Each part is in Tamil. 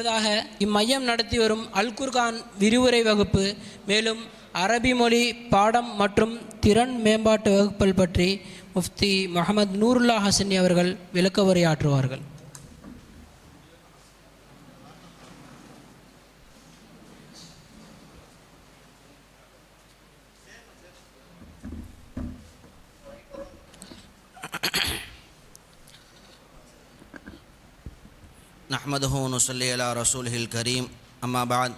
அடுத்ததாக இம்மையம் நடத்தி வரும் அல் குர்கான் விரிவுரை வகுப்பு மேலும் அரபி மொழி பாடம் மற்றும் திறன் மேம்பாட்டு வகுப்புகள் பற்றி முஃப்தி முகமது நூருல்லா ஹசனி அவர்கள் விளக்க உரையாற்றுவார்கள் نحمده ونصلي على رسوله الكريم. أما بعد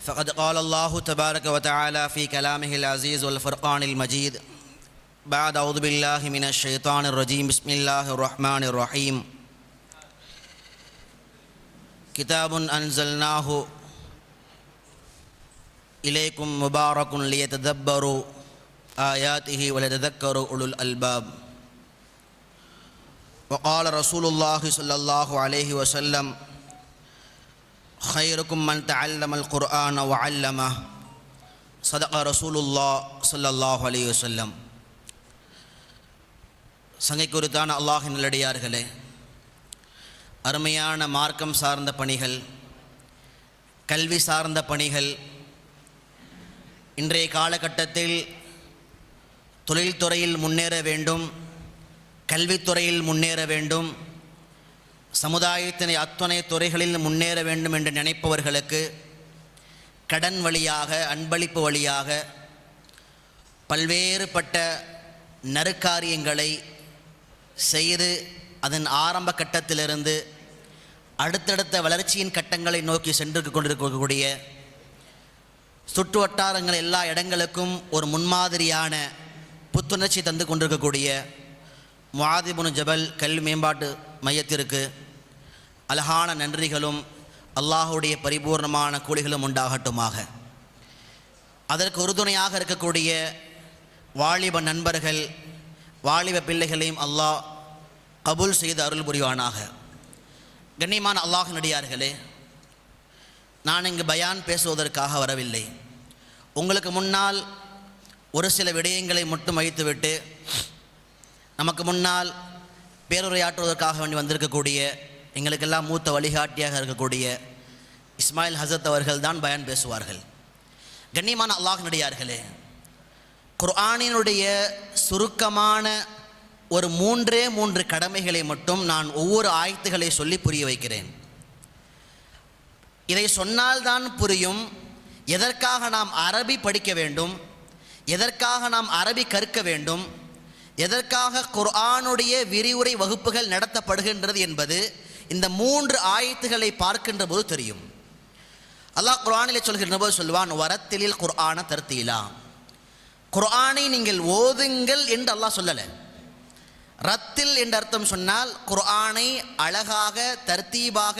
فقد قال الله تبارك وتعالى في كلامه العزيز والفرقان المجيد بعد أعوذ بالله من الشيطان الرجيم. بسم الله الرحمن الرحيم. كتاب أنزلناه إليكم مبارك ليتدبروا آياته وليتذكروا أولو الألباب. وقال رسول الله صلى الله عليه وسلم خيركم من تعلم القرآن وعلمه صدق رسول الله صلى الله عليه وسلم சங்கை குறித்தான அல்லாஹின் நல்லடியார்களே அருமையான மார்க்கம் சார்ந்த பணிகள் கல்வி சார்ந்த பணிகள் இன்றைய காலகட்டத்தில் தொழில்துறையில் முன்னேற வேண்டும் கல்வித்துறையில் முன்னேற வேண்டும். சமுதாயத்தினை அத்துணை துறைகளில் முன்னேற வேண்டும் என்று நினைப்பவர்களுக்கு கடன் வழியாக அன்பளிப்பு வழியாக பல்வேறுபட்ட நறுக்காரியங்களை செய்து அதன் ஆரம்ப கட்டத்திலிருந்து அடுத்தடுத்த வளர்ச்சியின் கட்டங்களை நோக்கி சென்று கொண்டிருக்கக்கூடிய சுற்று வட்டாரங்கள் எல்லா இடங்களுக்கும் ஒரு முன்மாதிரியான புத்துணர்ச்சி தந்து கொண்டிருக்கக்கூடிய முஆதிபுனு ஜபல் கல்வி மேம்பாட்டு மையத்திற்கு அழகான நன்றிகளும் அல்லாஹுடைய பரிபூர்ணமான கூலிகளும் உண்டாகட்டுமாக. அதற்கு உறுதுணையாக இருக்கக்கூடிய வாலிப நண்பர்கள் வாலிப பிள்ளைகளையும் அல்லாஹ் கபூல் செய்து அருள் புரிவானாக. கண்ணியமான அல்லாஹ் நடிகார்களே நான் இங்கு பயான் பேசுவதற்காக வரவில்லை. உங்களுக்கு முன்னால் ஒரு சில விடயங்களை மட்டும் வைத்துவிட்டு நமக்கு முன்னால் பேருரையாற்றுவதற்காக வேண்டி வந்திருக்கக்கூடிய எங்களுக்கெல்லாம் மூத்த வழிகாட்டியாக இருக்கக்கூடிய இஸ்மாயில் ஹசத் அவர்கள் தான் பயன் பேசுவார்கள். கண்ணியமான அல்லாஹ் நடிகார்களே குர்ஆனினுடைய சுருக்கமான ஒரு மூன்றே மூன்று கடமைகளை மட்டும் நான் ஒவ்வொரு ஆயத்துகளை சொல்லி புரிய வைக்கிறேன். இதை சொன்னால்தான் புரியும் எதற்காக நாம் அரபி படிக்க வேண்டும் எதற்காக நாம் அரபி கற்க வேண்டும் எதற்காக குர்ஆனுடைய விரிவுரை வகுப்புகள் நடத்தப்படுகின்றது என்பது இந்த மூன்று ஆயத்துகளை பார்க்கின்ற போது தெரியும். அல்லாஹ் குர்ஆனிலே சொல்கின்ற போது சொல்வான் வரத்திலில் குர்ஆன தர்த்தீலா. குர்ஆனை நீங்கள் ஓதுங்கள் என்று அல்லாஹ் சொல்லலை. ரத்தில் என்ற அர்த்தம் சொன்னால் குர்ஆனை அழகாக தர்த்தீபாக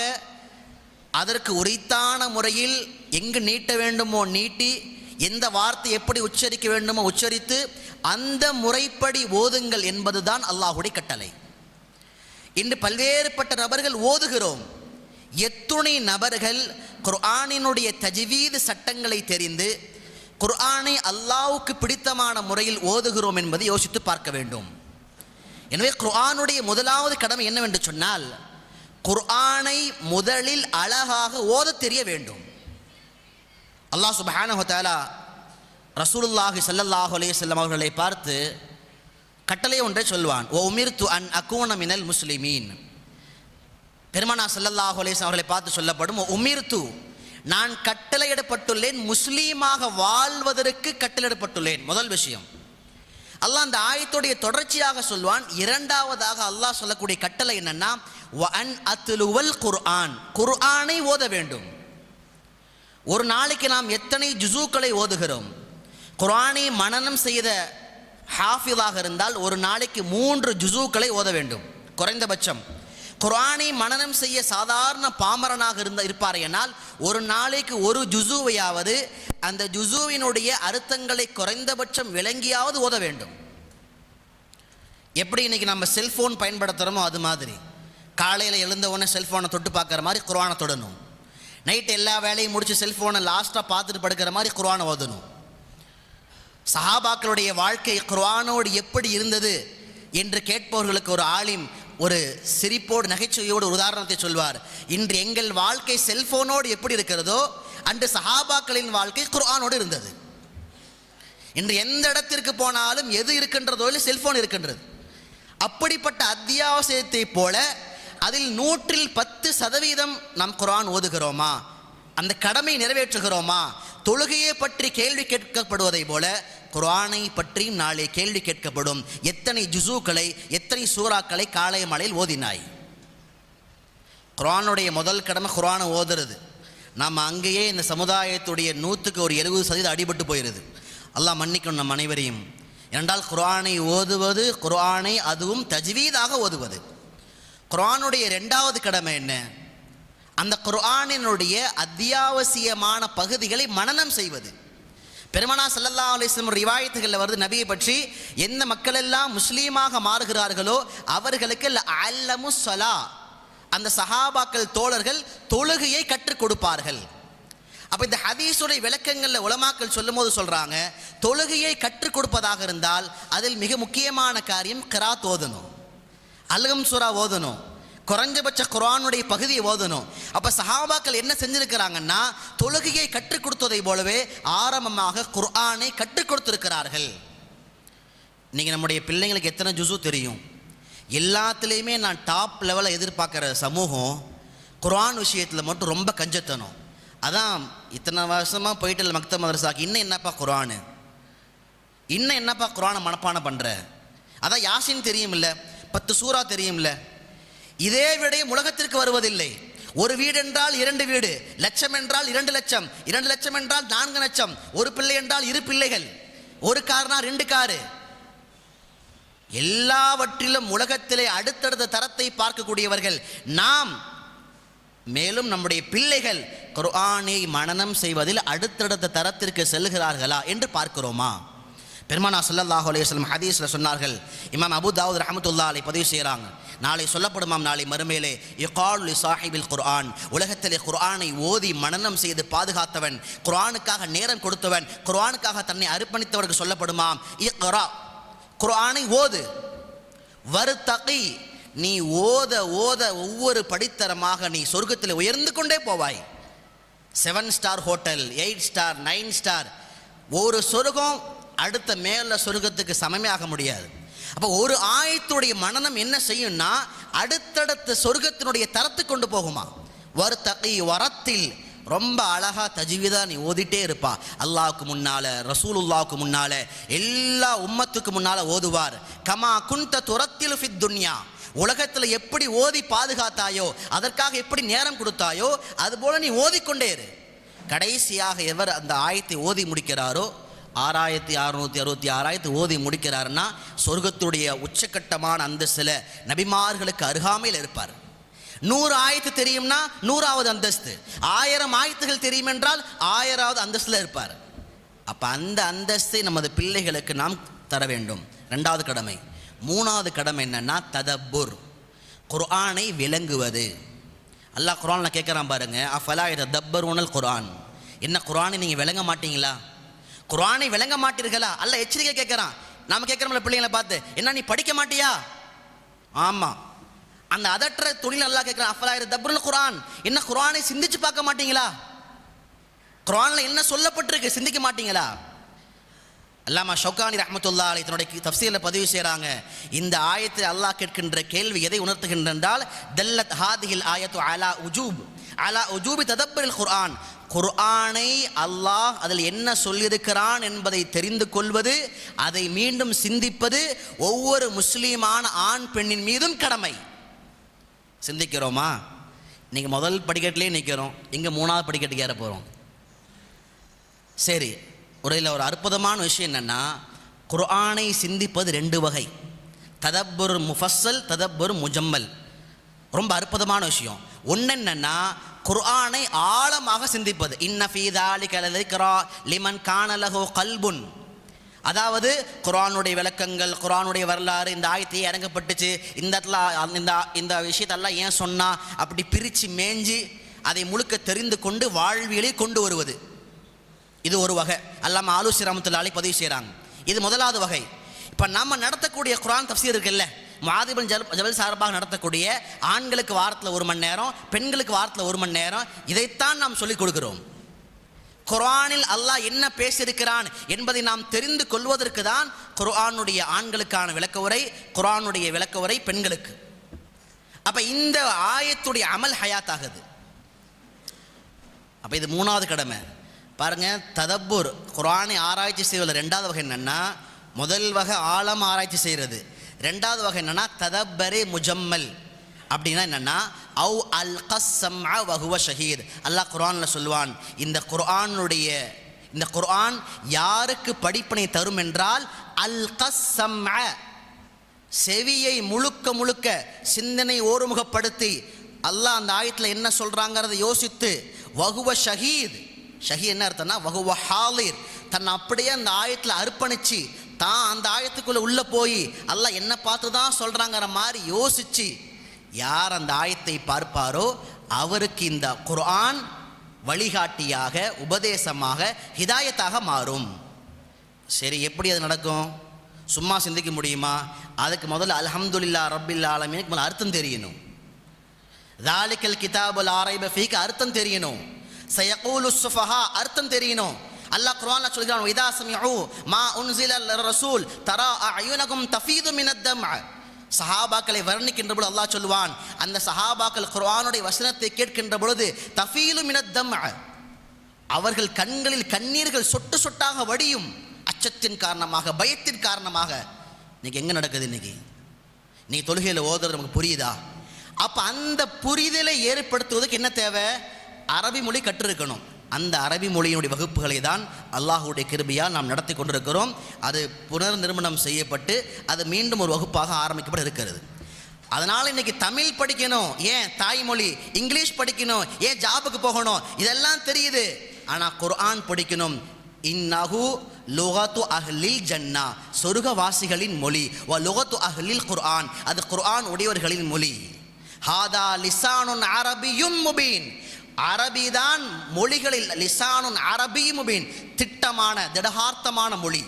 அதற்கு உரித்தான முறையில் எங்கு நீட்ட வேண்டுமோ நீட்டி எந்த வார்த்தை எப்படி உச்சரிக்க வேண்டுமோ உச்சரித்து அந்த முறைப்படி ஓதுங்கள் என்பதுதான் அல்லாஹுடைய கட்டளை. இன்று பல்வேறுபட்ட நபர்கள் ஓதுகிறோம். எத்துணை நபர்கள் குர்ஆனினுடைய தஜ்வீது சட்டங்களை தெரிந்து குர்ஆனை அல்லாவுக்கு பிடித்தமான முறையில் ஓதுகிறோம் என்பதை யோசித்து பார்க்க வேண்டும். எனவே குர்ஆனுடைய முதலாவது கடமை என்னவென்று சொன்னால் குர்ஆனை முதலில் அழகாக ஓதத் தெரிய வேண்டும். அல்லாஹ் சுப்ஹானஹு வ ரசூலுல்லாஹி சல்லல்லாஹு அலைஹி வஸல்லம் அவர்களை பார்த்து கட்டளை ஒன்றை சொல்வான். ஓ உமிர்து அன் அக்கூன மினல் முஸ்லிமீன். பெருமனா சல்லல்லாஹு அலைஹி அவர்களை பார்த்து சொல்லப்படும். "ஓ உமிர்து நான் கட்டளையிடப்பட்டுள்ளேன். முஸ்லீமாக வாழ்வதற்கு கட்டளையிடப்பட்டுள்ளேன். முதல் விஷயம். அல்லாஹ் அந்த ஆயத்துடைய தொடர்ச்சியாக சொல்வான். இரண்டாவதாக அல்லாஹ் சொல்லக்கூடிய கட்டளை என்னன்னா "வ அன் அத்துலுவல் குர்ஆன். குர்ஆனை ஓத வேண்டும். ஒரு நாளைக்கு நாம் எத்தனை ஜுசூக்களை ஓதுகிறோம்? குரானை மனனம் செய்த ஹாஃபிதாக இருந்தால் ஒரு நாளைக்கு மூன்று ஜுசூக்களை ஓத வேண்டும். குறைந்தபட்சம். குரானை மனநம் செய்ய சாதாரண பாமரனாக இருந்த இருப்பாரையானால் ஒரு நாளைக்கு ஒரு ஜுசுவையாவது அந்த ஜுசுவினுடைய அர்த்தங்களை குறைந்தபட்சம் விளங்கியாவது ஓத வேண்டும். எப்படி இன்னைக்கு நம்ம செல்ஃபோன் பயன்படுத்துகிறோமோ அது மாதிரி. காலையில் எழுந்த உடனே செல்ஃபோனை தொட்டு பார்க்குற மாதிரி குரானை தொடணும். நைட் எல்லா வேலையும் முடிச்சு செல்ஃபோனை லாஸ்ட்டாக பார்த்துட்டு படுக்கிற மாதிரி குர்வானை ஓதணும். சஹாபாக்களுடைய வாழ்க்கை குர்வானோடு எப்படி இருந்தது என்று கேட்பவர்களுக்கு ஒரு ஆலிம் ஒரு சிரிப்போடு நகைச்சுவையோடு ஒரு உதாரணத்தை சொல்வார். இன்று எங்கள் வாழ்க்கை செல்போனோடு எப்படி இருக்கிறதோ அன்று சஹாபாக்களின் வாழ்க்கை குர்ஆனோடு இருந்தது. இன்று எந்த இடத்திற்கு போனாலும் எது இருக்கின்றதோ இல்லை செல்போன் இருக்கின்றது. அப்படிப்பட்ட அத்தியாவசியத்தை போல அதில் நூற்றில் பத்து சதவீதம் நாம் குரான் ஓதுகிறோமா? அந்த கடமை நிறைவேற்றுகிறோமா? தொழுகையை பற்றி கேள்வி கேட்கப்படுவதை போல குரானை பற்றியும் நாளை கேள்வி கேட்கப்படும். எத்தனை ஜுசூக்களை எத்தனை சூறாக்களை காலை மலையில் ஓதினாய்? குரானுடைய முதல் கடமை குரானை ஓதுறது. நாம் அங்கேயே இந்த சமுதாயத்துடைய நூற்றுக்கு ஒரு எழுபது சதவீதம் அடிபட்டு போயிடுது அல்லாஹ் மன்னிக்கணும் நம் அனைவரையும். என்றால் குரானை ஓதுவது குர்ஆனை அதுவும் தஜ்வீதாக ஓதுவது. குரானுடைய ரெண்டாவது கடமை என்ன? அந்த குர்ஆனினுடைய அத்தியாவசியமான பகுதிகளை மனனம் செய்வது. பெருமனா சல்லல்லா அலிஸ்லம் ரிவாயத்துகளில் வருது நபியை பற்றி எந்த மக்கள் எல்லாம் முஸ்லீமாக மாறுகிறார்களோ அவர்களுக்கு அல்லமு சலா அந்த சஹாபாக்கள் தோழர்கள் தொழுகையை கற்றுக் கொடுப்பார்கள். அப்போ இந்த ஹதீஸுடைய விளக்கங்களில் உலமாக்கள் சொல்லும்போது சொல்கிறாங்க தொழுகையை கற்றுக் கொடுப்பதாக இருந்தால் அதில் மிக முக்கியமான காரியம் கிராத் ஓதணும். அல்கம் சூரா ஓதணும். குறைஞ்சபட்ச குரானுடைய பகுதியை ஓதணும். அப்போ சஹாபாக்கள் என்ன செஞ்சிருக்கிறாங்கன்னா தொழுகையை கற்றுக் கொடுத்ததை போலவே ஆரம்பமாக குர்ஆனை கற்றுக் கொடுத்திருக்கிறார்கள். நீங்கள் நம்முடைய பிள்ளைங்களுக்கு எத்தனை ஜுசு தெரியும்? எல்லாத்துலேயுமே நான் டாப் லெவலில் எதிர்பார்க்குற சமூகம் குர்ஆன் விஷயத்தில் மட்டும் ரொம்ப கஞ்சத்தனும். அதான் இத்தனை வருஷமாக போயிட்டு மக்த மதரசாக்கு இன்னும் என்னப்பா குரானு இன்னும் என்னப்பா குரானை மனப்பானம் பண்ணுற அதான் யாசின் இல்லை பத்து சூறா தெரியும்ல? இதே விடயம் உலகத்திற்கு வருவதில்லை. ஒரு வீடு என்றால் இரண்டு வீடு லட்சம் என்றால் இரண்டு லட்சம் இரண்டு லட்சம் என்றால் நான்கு லட்சம் ஒரு பிள்ளை என்றால் இரு பிள்ளைகள் ஒரு கார்னா ரெண்டு காரு. எல்லாவற்றிலும் உலகத்திலே அடுத்தடுத்த தரத்தை பார்க்கக்கூடியவர்கள் நாம். மேலும் நம்முடைய பிள்ளைகள் குர்ஆனை மனனம் செய்வதில் அடுத்தடுத்த தரத்திற்கு செல்கிறார்களா என்று பார்க்கிறோமா? பெருமானா ஸல்லல்லாஹு அலையம் ஹதீஸில் சொன்னார்கள். இமாம் அபு தாவூத் ரஹமத்துல்லா அலை பதிவு செய்கிறாங்க நாளை சொல்லப்படுமாம் நாளை மறுமையிலே இகால் சாஹிபில் குர்ஆன். உலகத்திலே குர்ஆனை ஓதி மனனம் செய்து பாதுகாத்தவன் குர்ஆனுக்காக நேரம் கொடுத்தவன் குர்ஆனுக்காக தன்னை அர்ப்பணித்தவருக்கு சொல்லப்படுமாம் இக்ரா. குர்ஆனை ஓது. வருத்தகி. நீ ஓத ஓத ஒவ்வொரு படித்தரமாக நீ சொர்க்கத்தில் உயர்ந்து கொண்டே போவாய். Seven star hotel eight star nine star. ஒரு சொர்க்கம் அடுத்த மேல சொர்க்கத்துக்கு சமமே ஆக முடியாது. அப்போ ஒரு ஆயத்துடைய மனநம் என்ன செய்யும்னா அடுத்தடுத்த சொர்க்கத்தினுடைய தரத்துக்கு கொண்டு போகுமா. வருத்தகை வரத்தில் ரொம்ப அழகா தஜ்வீதா நீ ஓதிட்டே இருப்பா. அல்லாவுக்கு முன்னால ரசூலுல்லாவுக்கு முன்னால் எல்லா உம்மத்துக்கு முன்னால் ஓதுவார். கமா குந்த துரத்தில் ஃபித் துன்யா. உலகத்தில் எப்படி ஓதி பாதுகாத்தாயோ அதற்காக எப்படி நேரம் கொடுத்தாயோ அதுபோல் நீ ஓதிக்கொண்டே இரு. கடைசியாக எவர் அந்த ஆயத்தை ஓதி முடிக்கிறாரோ ஆறாயிரத்தி அறுநூற்றி அறுபத்தி ஆறாயிரத்தி ஓதி முடிக்கிறாருன்னா சொர்க்கத்துடைய உச்சக்கட்டமான அந்தஸ்தில் நபிமார்களுக்கு அருகாமையில் இருப்பார். நூறு ஆயத்து தெரியும்னா நூறாவது அந்தஸ்து. ஆயிரம் ஆயத்துகள் தெரியும் என்றால் ஆயிராவது அந்தஸ்தில் இருப்பார். அப்போ அந்த அந்தஸ்தை நமது பிள்ளைகளுக்கு நாம் தர வேண்டும். ரெண்டாவது கடமை. மூணாவது கடமை என்னென்னா ததப்புர். குர்ஆனை விளங்குவது. அல்லாஹ் குரானில் கேட்குறான் பாருங்க அஃபலா தப்பர் உணல் குரான் என்ன குரானை நீங்கள் விளங்க மாட்டீங்களா? குரானை விளங்க மாட்டீர்களா? அல்ல எச்சரிக்கை கேட்குறான். நம்ம கேட்குறோம்ல பிள்ளைங்களை பார்த்து என்ன நீ படிக்க மாட்டியா? ஆமாம் அந்த அதற்ற துணியில் நல்லா கேட்குறான் அஃபலாயிரம் தப்பருல் குரான் என்ன குரானை சிந்திச்சு பார்க்க மாட்டீங்களா? குரானில் என்ன சொல்லப்பட்டிருக்கு சிந்திக்க மாட்டீங்களா? அல்லாமா ஷவுகானி ரஹமத்துல்லா அலி தன்னுடைய தஃசீலில் பதிவு செய்கிறாங்க இந்த ஆயத்தில் அல்லாஹ் கேட்கின்ற கேள்வி எதை உணர்த்துகின்றால் தெல்லத் ஹாதிகில் ஹாதிஹில் ஆயத்து அலா உஜூப். அலா உஜூபி ததப்பரில் குர்ஆன். குர்ஆனை அல்லாஹ் அதில் என்ன சொல்லியிருக்கிறான் என்பதை தெரிந்து கொள்வது அதை மீண்டும் சிந்திப்பது ஒவ்வொரு முஸ்லீமான ஆண் பெண்ணின் மீதும் கடமை. சிந்திக்கிறோமா? நீங்கள் முதல் படிக்கட்டிலே நிற்கிறோம் இங்கே மூணாவது படிக்கட்டுக்கு ஏற போகிறோம் சரி ஒரு இதில் ஒரு அற்புதமான விஷயம் என்னென்னா குர்ஆனை சிந்திப்பது ரெண்டு வகை. ததப்பொரு முஃபஸ்ஸல் ததப்பொரு முஜம்மல். ரொம்ப அற்புதமான விஷயம். ஒன்று என்னென்னா குர்ஆனை ஆழமாக சிந்திப்பது. இன்ன கலதிக்ரா லிமன் கானலஹோ கல்புன். அதாவது குரானுடைய விளக்கங்கள் குரானுடைய வரலாறு இந்த ஆயத்தையே இறங்கப்பட்டுச்சு இந்த இடத்துல இந்த இந்த விஷயத்தெல்லாம் ஏன் சொன்னா அப்படி பிரித்து மேஞ்சி அதை முழுக்க தெரிந்து கொண்டு வாழ்வியலை கொண்டு வருவது. இது ஒரு வகை. அல்லாம ஆலோசி ராமத்துல்லாலே பதிவு செய்கிறாங்க இது முதலாவது வகை. இப்போ நம்ம நடத்தக்கூடிய குரான் தப்சீர் இருக்குல்ல? மாதிபன் ஜல் ஜபல் சார்பாக நடத்தக்கூடிய ஆண்களுக்கு வாரத்தில் ஒரு மணி நேரம் பெண்களுக்கு வாரத்தில் ஒரு மணி நேரம் இதைத்தான் நாம் சொல்லிக் கொடுக்கிறோம். குர்ஆனில் அல்லாஹ் என்ன பேசியிருக்கிறான் என்பதை நாம் தெரிந்து கொள்வதற்கு தான் குர்ஆனுடைய ஆண்களுக்கான விளக்க உரை குர்ஆனுடைய விளக்க உரை பெண்களுக்கு. அப்போ இந்த ஆயத்துடைய அமல் ஹயாத் ஆகுது அப்போ இது மூணாவது கடமை. பாருங்க ததப்பூர் குரானை ஆராய்ச்சி செய்வதில் ரெண்டாவது வகை என்னென்னா முதல் வகை ஆழம் ஆராய்ச்சி செய்கிறது ரெண்டாவது வகை என்னென்னா ததப்பரே முஜம்மல். அப்படின்னா என்னென்னா அவு அல் கஸ்ஸம் வகுவ ஷஹீத். அல்லாஹ் குரானில் சொல்லுவான் இந்த குர்ஆனுடைய இந்த குர்ஆன் யாருக்கு படிப்பினை தரும் என்றால் அல் கஸ்ஸம் செவியை முழுக்க முழுக்க சிந்தனை ஓருமுகப்படுத்தி அல்லாஹ் அந்த ஆயத்தில் என்ன சொல்கிறாங்கிறத யோசித்து வகுவ ஷஹீத். ஷஹீத் என்ன அர்த்தம்னா வகுவ ஹாலிர். தன்னை அப்படியே அந்த ஆயத்தில் அர்ப்பணித்து தான் அந்த ஆயத்துக்குள்ளே உள்ளே போய் அல்ல என்ன பார்த்து தான் சொல்கிறாங்கிற மாதிரி யோசிச்சு யார் அந்த ஆயத்தை பார்ப்பாரோ அவருக்கு இந்த குர்ஆன் வழிகாட்டியாக உபதேசமாக ஹிதாயத்தாக மாறும். சரி எப்படி அது நடக்கும்? சும்மா சிந்திக்க முடியுமா? அதுக்கு முதல்ல அல்ஹம்துலில்லா ரபில்லா ஆலமீனுக்கு முதல்ல அர்த்தம் தெரியணும். தாலிக்கல் கிதாபுல் ஆரைபஃபீக்கு அர்த்தம் தெரியணும். சயகூலு சுஃபஹா அர்த்தம் தெரியணும். அல்லாஹ் குர்ஆன்ல சொல்கிறான் இதா சமிஉ மா உன்சில ரசூல் தரா அயுனகும் தஃபீது மினத் தம்அ. சஹாபாக்களை வர்ணிக்கின்ற பொழுது அல்லாஹ் சொல்லுவான் அந்த சஹாபாக்கள் குர்ஆனுடைய வசனத்தை கேட்கின்ற பொழுது தஃபீலு மினத் தம்அ. அவர்கள் கண்களில் கண்ணீர்கள் சொட்டு சொட்டாக வடியும் அச்சத்தின் காரணமாக பயத்தின் காரணமாக. இன்னைக்கு எங்கே நடக்குது இன்னைக்கு? இன்னைக்கு தொழுகையில் ஓதுறது நமக்கு புரியுதா? அப்போ அந்த புரிதலை ஏற்படுத்துவதற்கு என்ன தேவை? அரபி மொழி கற்றிருக்கணும் அந்த அரபி மொழியினுடைய வகுப்புகளை தான் அல்லாஹுடைய கிருபியால் நாம் நடத்தி கொண்டிருக்கிறோம். அது புனர் நிறுவனம் செய்யப்பட்டு அது மீண்டும் ஒரு வகுப்பாக ஆரம்பிக்கப்பட இருக்கிறது. அதனால் இன்னைக்கு தமிழ் படிக்கணும் ஏன் தாய்மொழி இங்கிலீஷ் படிக்கணும் ஏன் ஜாபுக்கு போகணும் இதெல்லாம் தெரியுது. ஆனால் குர்ஆன் படிக்கணும். இன்னஹு லுகத்து அஹ்லில் ஜன்னா சொர்க்கவாசிகளின் மொழி. வ லுகத்து அஹ்லில் குர்ஆன் அது குர்ஆன் உடையவர்களின் மொழி. ஹாதா லிசானுன் அரபியும் முபீன். அரபிதான் மொழிகளில் லிசானுன் அரபி முபின் திட்டமான திடகார்த்தமான மொழி.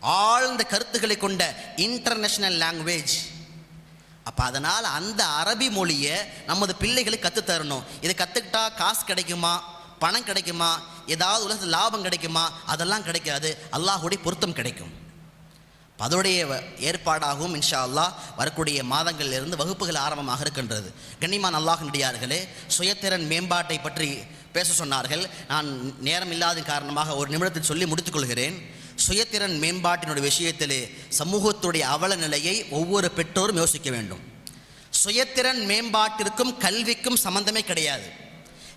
ஆழ்ந்த கருத்துக்களை கொண்ட இன்டர்நேஷனல் லாங்குவேஜ் அப்போ அதனால் அந்த அரபி மொழியை நமது பிள்ளைகளுக்கு கற்றுத் தரணும். இதை கற்றுக்கிட்டா காசு கிடைக்குமா? பணம் கிடைக்குமா? ஏதாவது உலகத்தில் லாபம் கிடைக்குமா? அதெல்லாம் கிடைக்காது. அல்லாஹுடைய பொருத்தம் கிடைக்கும். அதோடைய வ- ஏற்பாடாகவும் இன்ஷா அல்லாஹ் வரக்கூடிய மாதங்களிலிருந்து வகுப்புகள் ஆரம்பமாக இருக்கின்றது. கண்ணிமான் அல்லாஹினுடையார்களே சுயத்திறன் மேம்பாட்டை பற்றி பேச சொன்னார்கள். நான் நேரம் இல்லாத காரணமாக ஒரு நிமிடத்தில் சொல்லி முடித்துக்கொள்கிறேன். சுயத்திறன் மேம்பாட்டினுடைய விஷயத்திலே சமூகத்துடைய அவல நிலையை ஒவ்வொரு பெற்றோரும் யோசிக்க வேண்டும். சுயத்திறன் மேம்பாட்டிற்கும் கல்விக்கும் சம்பந்தமே கிடையாது.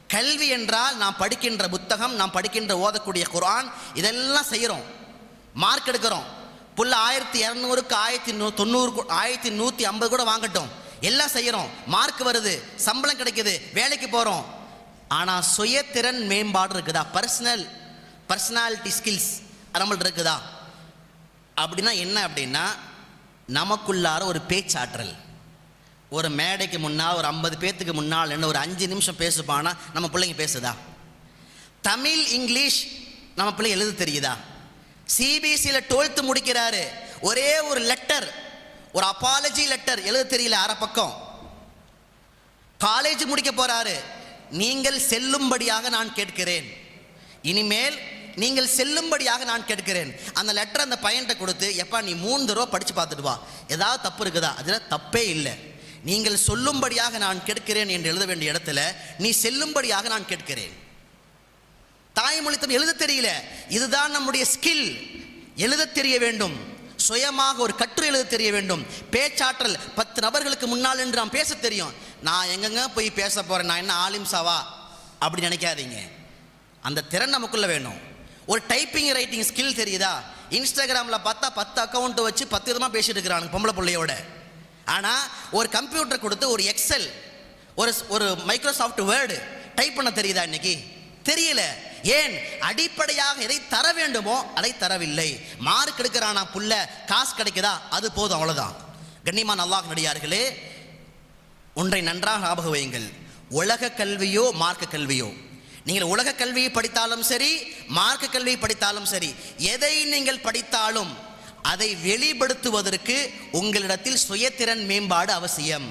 கல்வி என்றால் நாம் படிக்கின்ற புத்தகம் நாம் படிக்கின்ற ஓதக்கூடிய குரான் இதெல்லாம் செய்கிறோம் மார்க் எடுக்கிறோம். புள்ள ஆயிரத்தி இரநூறுக்கு ஆயிரத்தி நூ தொண்ணூறு ஆயிரத்தி நூற்றி ஐம்பது கூட வாங்கட்டும். எல்லாம் செய்கிறோம் மார்க் வருது. சம்பளம் கிடைக்குது. வேலைக்கு போகிறோம் ஆனால் சுயத்திறன் மேம்பாடு இருக்குதா? பர்சனல் பர்சனாலிட்டி ஸ்கில்ஸ் நம்மள்ட்ட இருக்குதா? அப்படின்னா என்ன அப்படின்னா நமக்குள்ளார ஒரு பேச்சாற்றல். ஒரு மேடைக்கு முன்னால் ஒரு ஐம்பது பேர்த்துக்கு முன்னால் என்ன ஒரு அஞ்சு நிமிஷம் பேசுப்பானா? நம்ம பிள்ளைங்க பேசுதா? தமிழ் இங்கிலீஷ் நம்ம பிள்ளை எழுத தெரியுதா? சிபிஎஸ்சியில் டுவெல்த்து முடிக்கிறாரு. ஒரே ஒரு லெட்டர் ஒரு அப்பாலஜி லெட்டர் எழுத தெரியல அரை பக்கம். காலேஜ் முடிக்க போறாரு. நீங்கள் செல்லும்படியாக நான் கேட்கிறேன். இனிமேல் நீங்கள் செல்லும்படியாக நான் கேட்கிறேன். அந்த லெட்டர் அந்த பையன்கிட்ட கொடுத்து எப்பா நீ மூணு தடவை படித்து பார்த்துட்டு வா. ஏதாவது தப்பு இருக்குதா? அதில் தப்பே இல்லை. நீங்கள் சொல்லும்படியாக நான் கேட்கிறேன் என்று எழுத வேண்டிய இடத்துல நீ செல்லும்படியாக நான் கேட்கிறேன். தாய்மொழி தமிழ் எழுத தெரியல. இதுதான் நம்முடைய ஸ்கில் எழுத தெரிய வேண்டும். சுயமாக ஒரு கட்டுரை எழுத தெரிய வேண்டும். பேச்சாற்றல். பத்து நபர்களுக்கு முன்னால் என்று நாம் பேச தெரியும். நான் எங்கெங்க போய் பேச போகிறேன் நான் என்ன ஆலிம்சாவா? அப்படி நினைக்காதீங்க. அந்த திறன் நமக்குள்ளே வேணும். ஒரு டைப்பிங் ரைட்டிங் ஸ்கில் தெரியுதா? இன்ஸ்டாகிராமில் பார்த்தா பத்து அக்கௌண்ட் வச்சு பத்து விதமாக பேசிட்டு இருக்கிறாங்க பொம்பளை பிள்ளையோட. ஆனால் ஒரு கம்ப்யூட்டர் கொடுத்து ஒரு எக்ஸல் ஒரு ஒரு மைக்ரோசாஃப்ட் வேர்டு டைப் பண்ண தெரியுதா இன்னைக்கு? தெரியல. ஏன் அடிப்படையாக எதை தர வேண்டுமோ அதை தரவில்லை. மார்க் எடுக்கிறானா புள்ள காசு கிடைக்குதா? அது போதும் அவ்வளோதான் கண்ணிமான் அல்லாஹ் நடிகார்களே ஒன்றை நன்றாக ஞாபகம் வையுங்கள். உலக கல்வியோ மார்க்க கல்வியோ. நீங்கள் உலக கல்வியை படித்தாலும் சரி மார்க்க கல்வியை படித்தாலும் சரி எதை நீங்கள் படித்தாலும் அதை வெளிப்படுத்துவதற்கு உங்களிடத்தில் சுயத்திறன் மேம்பாடு அவசியம்.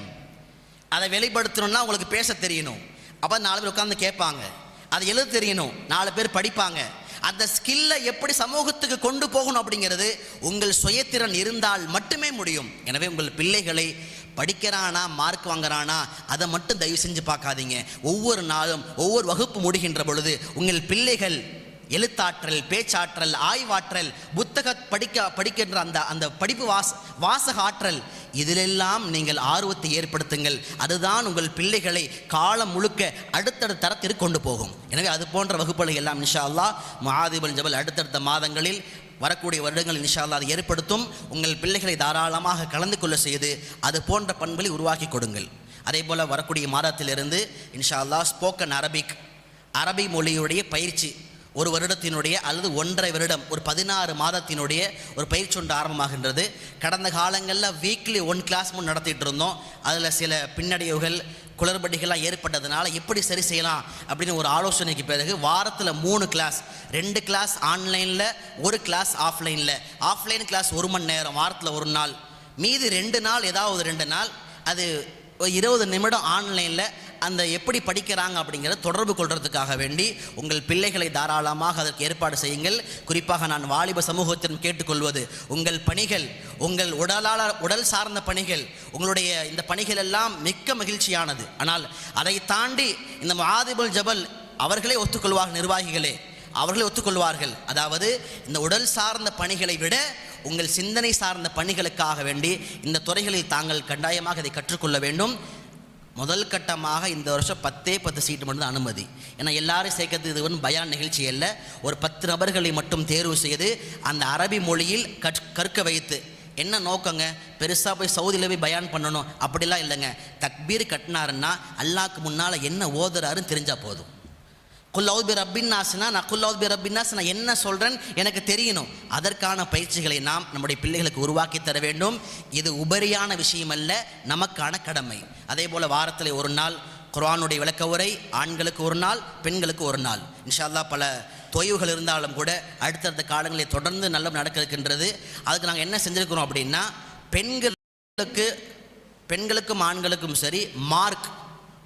அதை வெளிப்படுத்தணும்னா உங்களுக்கு பேச தெரியணும். அப்போ நாலு பேர் உட்காந்து கேட்பாங்க. அதை எழுத தெரியணும்? நாலு பேர் படிப்பாங்க. அந்த ஸ்கில்லை எப்படி சமூகத்துக்கு கொண்டு போகணும் அப்படிங்கிறது உங்கள் சுயத்திறன் இருந்தால் மட்டுமே முடியும். எனவே உங்கள் பிள்ளைகளை படிக்கிறானா மார்க் வாங்குறானா அதை மட்டும் தயவு செஞ்சு பார்க்காதீங்க. ஒவ்வொரு நாளும் ஒவ்வொரு வகுப்பு முடிகின்ற பொழுது உங்கள் பிள்ளைகள் எழுத்தாற்றல் பேச்சாற்றல் ஆய்வாற்றல் புத்தக படிக்க படிக்கின்ற அந்த அந்த படிப்பு வாச வாசக ஆற்றல் இதிலெல்லாம் நீங்கள் ஆர்வத்தை ஏற்படுத்துங்கள். அதுதான் உங்கள் பிள்ளைகளை காலம் முழுக்க அடுத்தடுத்த தரத்திற்கு கொண்டு போகும். எனவே அது போன்ற வகுப்புகளை எல்லாம் இன்ஷா அல்லா மகாதிபல் ஜபல் அடுத்தடுத்த மாதங்களில் வரக்கூடிய வருடங்கள் இன்ஷா அல்லாஹ் அதை ஏற்படுத்தும். உங்கள் பிள்ளைகளை தாராளமாக கலந்து கொள்ள செய்து அது போன்ற பண்புகளை உருவாக்கி கொடுங்கள். அதே போல் வரக்கூடிய மாதத்திலிருந்து இன்ஷா அல்லா ஸ்போக்கன் அரபிக் அரபி மொழியுடைய பயிற்சி ஒரு வருடத்தினுடைய அல்லது ஒன்றரை வருடம் ஒரு பதினாறு மாதத்தினுடைய ஒரு பயிற்சி ஒன்று ஆரம்பமாகின்றது. கடந்த காலங்களில் வீக்லி ஒன் கிளாஸ் முன் நடத்திட்டு இருந்தோம். அதில் சில பின்னடைவுகள் குளறுபடிகள்லாம் ஏற்பட்டதுனால எப்படி சரி செய்யலாம் அப்படின்னு ஒரு ஆலோசனைக்கு பிறகு வாரத்தில் மூணு கிளாஸ் ரெண்டு கிளாஸ் ஆன்லைனில் ஒரு கிளாஸ் ஆஃப்லைனில் ஆஃப்லைன் கிளாஸ் ஒரு மணி நேரம் வாரத்தில் ஒரு நாள். மீதி ரெண்டு நாள் ஏதாவது ரெண்டு நாள் அது ஒரு இருபது நிமிடம் ஆன்லைனில் அந்த எப்படி படிக்கிறாங்க அப்படிங்கிறத தொடர்பு கொள்றதுக்காக வேண்டி உங்கள் பிள்ளைகளை தாராளமாக அதற்கு ஏற்பாடு செய்யுங்கள். குறிப்பாக நான் வாலிப சமூகத்திடம் கேட்டுக்கொள்வது உங்கள் பணிகள் உங்கள் உடலால உடல் சார்ந்த பணிகள் உங்களுடைய இந்த பணிகள் எல்லாம் மிக்க மகிழ்ச்சியானது. ஆனால் அதை தாண்டி இந்த மாதிபுல் ஜபல் அவர்களே ஒத்துக்கொள்வார்கள் நிர்வாகிகளே அவர்களே ஒத்துக்கொள்வார்கள். அதாவது இந்த உடல் சார்ந்த பணிகளை விட உங்கள் சிந்தனை சார்ந்த பணிகளுக்காக வேண்டி இந்த துறைகளில் தாங்கள் கட்டாயமாக இதை கற்றுக்கொள்ள வேண்டும். முதல் கட்டமாக இந்த வருஷம் பத்தே பத்து சீட்டு மட்டும் தான் அனுமதி. ஏன்னா எல்லாரும் சேர்க்கறது இது வந்து பயான் நிகழ்ச்சி அல்ல. ஒரு பத்து நபர்களை மட்டும் தேர்வு செய்து அந்த அரபி மொழியில் கற் கற்க வைத்து என்ன நோக்கங்க? பெருசாக போய் சவுதியில் போய் பயான் பண்ணணும். அப்படிலாம் இல்லைங்க. தக்பீர் கட்டினாருன்னா அல்லாக்கு முன்னால் என்ன ஓதுறாருன்னு தெரிஞ்சால் போதும். குல்லவுத் பி ரப்பின் நாஸ்னா நான் குல்லவுத் பி ரப்பின் நான் என்ன சொல்கிறேன் எனக்கு தெரியணும். அதற்கான பயிற்சிகளை நாம் நம்முடைய பிள்ளைகளுக்கு உருவாக்கி தர வேண்டும். இது உபரியான விஷயம் அல்ல நமக்கான கடமை. அதே போல் வாரத்தில் ஒரு நாள் குரானுடைய விளக்க உரை ஆண்களுக்கு ஒரு நாள் பெண்களுக்கு ஒரு நாள். இன்ஷால்லா பல தொய்வுகள் இருந்தாலும் கூட அடுத்தடுத்த காலங்களில் தொடர்ந்து நல்ல நடக்க இருக்கின்றது அதுக்கு நாங்கள் என்ன செஞ்சுருக்கிறோம் அப்படின்னா பெண்களுக்கு பெண்களுக்கும் ஆண்களுக்கும் சரி மார்க்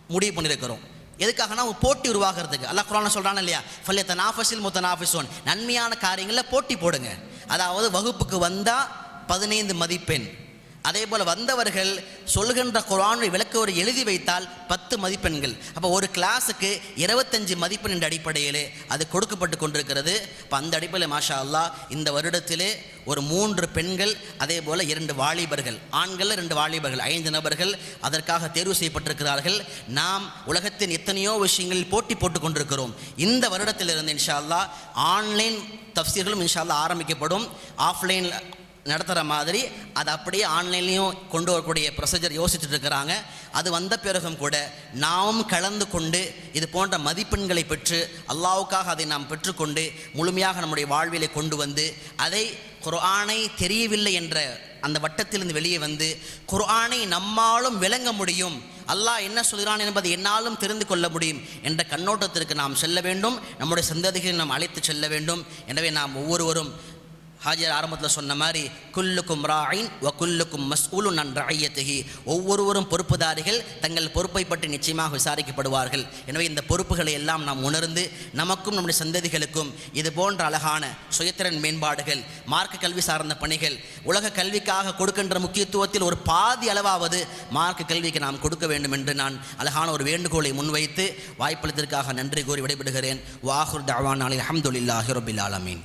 முடிவு பண்ணியிருக்கிறோம் எதுக்காகனா போட்டி உருவாகிறதுக்கு. அல்லாஹ் குரான சொல்கிறான் இல்லையா? ஃபல்ய தனாஃபஸில் முத்தனாஃபிஸோன் நன்மையான காரியங்களில் போட்டி போடுங்க. அதாவது வகுப்புக்கு வந்தால் பதினைந்து மதிப்பெண். அதே போல் வந்தவர்கள் சொல்கின்ற குரானை ஒரு எழுதி வைத்தால் பத்து மதிப்பெண்கள். அப்போ ஒரு கிளாஸுக்கு இருபத்தஞ்சு மதிப்பெண் என்ற அடிப்படையிலே அது கொடுக்கப்பட்டு கொண்டிருக்கிறது. இப்போ அந்த அடிப்படையில் மாஷா அல்லா இந்த வருடத்திலே ஒரு மூன்று பெண்கள் அதே போல் இரண்டு வாலிபர்கள். ஆண்கள் ரெண்டு வாலிபர்கள் ஐந்து நபர்கள் அதற்காக தேர்வு செய்யப்பட்டிருக்கிறார்கள். நாம் உலகத்தின் எத்தனையோ விஷயங்களில் போட்டி போட்டு கொண்டிருக்கிறோம். இந்த வருடத்திலிருந்து இன்ஷா அல்லா ஆன்லைன் தப்சீர்களும் இன்ஷா அல்லா ஆரம்பிக்கப்படும். ஆஃப்லைன் நடத்துகிற மாதிரி அதை அப்படியே ஆன்லைன்லேயும் கொண்டு வரக்கூடிய ப்ரொசீஜர் யோசிச்சுட்டு இருக்கிறாங்க அது வந்த பிறகும் கூட நாமும் கலந்து கொண்டு இது போன்ற மதிப்பெண்களை பெற்று அல்லாவுக்காக அதை நாம் பெற்றுக்கொண்டு முழுமையாக நம்முடைய வாழ்விலை கொண்டு வந்து அதை குர்ஆனை தெரியவில்லை என்ற அந்த வட்டத்திலிருந்து வெளியே வந்து குர்ஆனை நம்மாலும் விளங்க முடியும். அல்லாஹ் என்ன சொல்கிறான் என்பதை என்னாலும் தெரிந்து கொள்ள முடியும் என்ற கண்ணோட்டத்திற்கு நாம் செல்ல வேண்டும். நம்முடைய சந்ததிகளை நாம் அழைத்து செல்ல வேண்டும். எனவே நாம் ஒவ்வொருவரும் ஹாஜர் ஆரம்பத்தில் சொன்ன மாதிரி குல்லுக்கும் ராயின் வ குல்லுக்கும் மஸ்ஊலுன் நன் ரஐயத்திஹி ஒவ்வொருவரும் பொறுப்புதாரிகள் தங்கள் பொறுப்பை பற்றி நிச்சயமாக விசாரிக்கப்படுவார்கள். எனவே இந்த பொறுப்புகளை எல்லாம் நாம் உணர்ந்து நமக்கும் நம்முடைய சந்ததிகளுக்கும் இது போன்ற அழகான சுயத்திறன் மேம்பாடுகள் மார்க்க கல்வி சார்ந்த பணிகள் உலக கல்விக்காக கொடுக்கின்ற முக்கியத்துவத்தில் ஒரு பாதி அளவாவது மார்க்க கல்விக்கு நாம் கொடுக்க வேண்டும் என்று நான் அழகான ஒரு வேண்டுகோளை முன்வைத்து வாய்ப்பளித்ததற்காக நன்றி கூறி விடைபெறுகிறேன். வாஹுர் தவான் அலி அஹமதுல்லாஹி ரபில் ஆலமீன்.